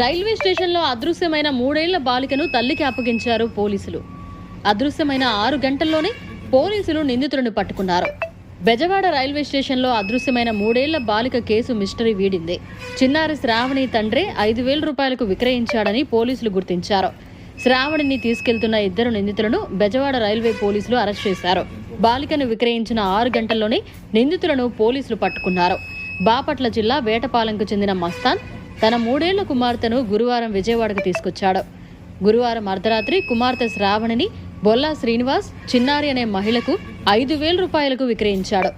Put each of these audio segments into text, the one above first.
Railway స్టేషన్లో అదృశ్యమైన మూడేళ్ళ బాలికను తల్లికి అప్పగించారు పోలీసులు. అదృశ్యమైన ఆరు గంటల్లోనే పోలీసులు నిందితులను పట్టుకున్నారు. బెజవాడ రైల్వే స్టేషన్లో అదృశ్యమైన మూడేళ్ళ బాలిక కేసు మిస్టరీ వీడింది. చిన్నారి శ్రావణి తండ్రే ఐదు వేల రూపాయలకు విక్రయించాడని పోలీసులు గుర్తించారు. శ్రావణిని తీసుకెళ్తున్న ఇద్దరు నిందితులను బెజవాడ రైల్వే పోలీసులు అరెస్ట్ చేశారు. బాలికను విక్రయించిన ఆరు గంటల్లోనే నిందితులను పోలీసులు పట్టుకున్నారు. బాపట్ల జిల్లా వేటపాలెంకు చెందిన మస్తాన్ తన మూడేళ్ళ కుమార్తెను గురువారం విజయవాడకు తీసుకొచ్చాడు. గురువారం అర్ధరాత్రి కుమార్తె శ్రావణిని బొల్లా శ్రీనివాస్ చిన్నారి అనే మహిళకు ఐదు వేల రూపాయలకు విక్రయించాడు.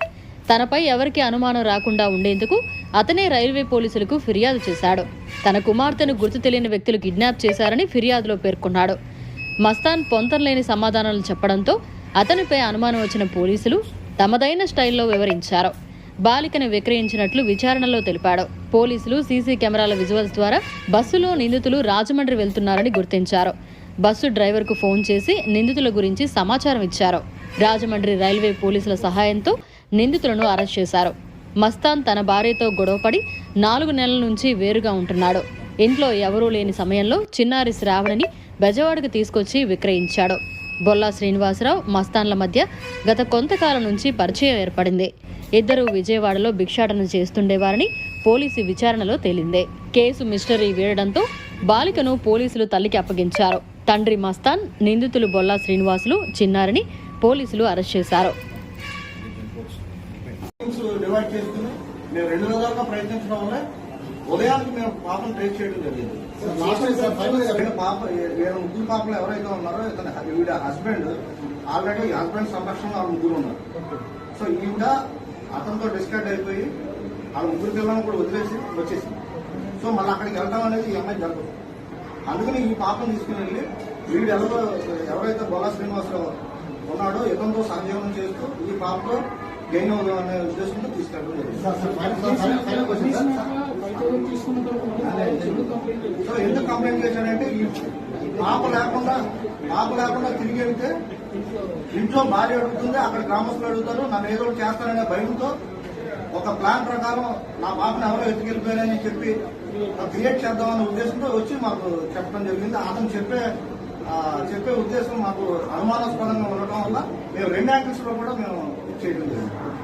తనపై ఎవరికి అనుమానం రాకుండా ఉండేందుకు అతనే రైల్వే పోలీసులకు ఫిర్యాదు చేశాడు. తన కుమార్తెను గుర్తు తెలియని వ్యక్తులు కిడ్నాప్ చేశారని ఫిర్యాదులో పేర్కొన్నాడు. మస్తాన్ పొంతనలేని సమాధానాలు చెప్పడంతో అతనిపై అనుమానం వచ్చిన పోలీసులు తమదైన స్టైల్లో వివరించారు. బాలికను విక్రయించినట్లు విచారణలో తెలిపాడు. పోలీసులు సీసీ కెమెరాల విజువల్స్ ద్వారా బస్సులో నిందితులు రాజమండ్రి వెళ్తున్నారని గుర్తించారు. బస్సు డ్రైవర్కు ఫోన్ చేసి నిందితుల గురించి సమాచారం ఇచ్చారు. రాజమండ్రి రైల్వే పోలీసుల సహాయంతో నిందితులను అరెస్ట్ చేశారు. మస్తాన్ తన భార్యతో గొడవపడి నాలుగు నెలల నుంచి వేరుగా ఉంటున్నాడు. ఇంట్లో ఎవరూ లేని సమయంలో చిన్నారి శ్రావణిని బెజవాడకు తీసుకొచ్చి విక్రయించాడు. బొల్లా శ్రీనివాసరావు మస్తాన్ల మధ్య గత కొంతకాలం నుంచి పరిచయం ఏర్పడింది. ఇద్దరు విజయవాడలో భిక్షాటన చేస్తుండేవారని పోలీసు విచారణలో తేలిందే. కేసు మిస్టరీ వీడడంతో బాలికను పోలీసులు తల్లికి అప్పగించారు. తండ్రి మస్తాన్ నిందితులు బొల్లా శ్రీనివాసులు చిన్నారిని పోలీసులు అరెస్ట్ చేశారు. టీమ్స్ డివైడ్ చేసుకుని మేము రెండు విధాలుగా ప్రయత్నించడం వల్ల ఉదయానికి మేము పాపను ట్రేస్ చేయడం జరిగింది. వీళ్ళ పాప వీళ్ళ ముగ్గురు పాపలు ఎవరైతే ఉన్నారో ఇతను వీళ్ళ హస్బెండ్ ఆల్రెడీ హస్బెండ్ సంరక్షణలో వాళ్ళ ముగ్గురు ఉన్నారు. సో ఈవిడ అతనితో డిస్కట్ అయిపోయి వాళ్ళ ముగ్గురు పిల్లలను కూడా వదిలేసి వచ్చేసింది. సో మళ్ళీ అక్కడికి వెళ్ళడం అనేది ఈ అమ్మాయి జరగదు. అందుకని ఈ పాపను తీసుకుని వెళ్ళి వీడు ఎవరో ఎవరైతే బొలా శ్రీనివాసరావు ఉన్నాడో ఇతనితో సంజీవనం చేస్తూ ఈ పాపతో గెయిన్ అవుదాం అనే ఉద్దేశంతో తీసుకెళ్ళడం జరిగింది. సో ఎందుకు కంప్లైంట్ చేశాడంటే ఈ పాప లేకుండా పాప లేకుండా తిరిగి వెళ్తే ఇంట్లో భార్య అడుగుతుంది అక్కడ గ్రామస్తులు అడుగుతారు నన్ను ఏదో ఒకటి చేస్తారనే భయంతో ఒక ప్లాన్ ప్రకారం నా పాపను ఎవరో ఎత్తుకెళ్ళిపోయారని చెప్పి క్రియేట్ చేద్దామనే ఉద్దేశంతో వచ్చి మాకు చెప్పడం జరిగింది. అతను చెప్పే చెప్పే ఉద్దేశం మాకు అనుమానాస్పదంగా ఉండటం వల్ల మేము రెండు యాంగిల్స్లో కూడా మేము 这个也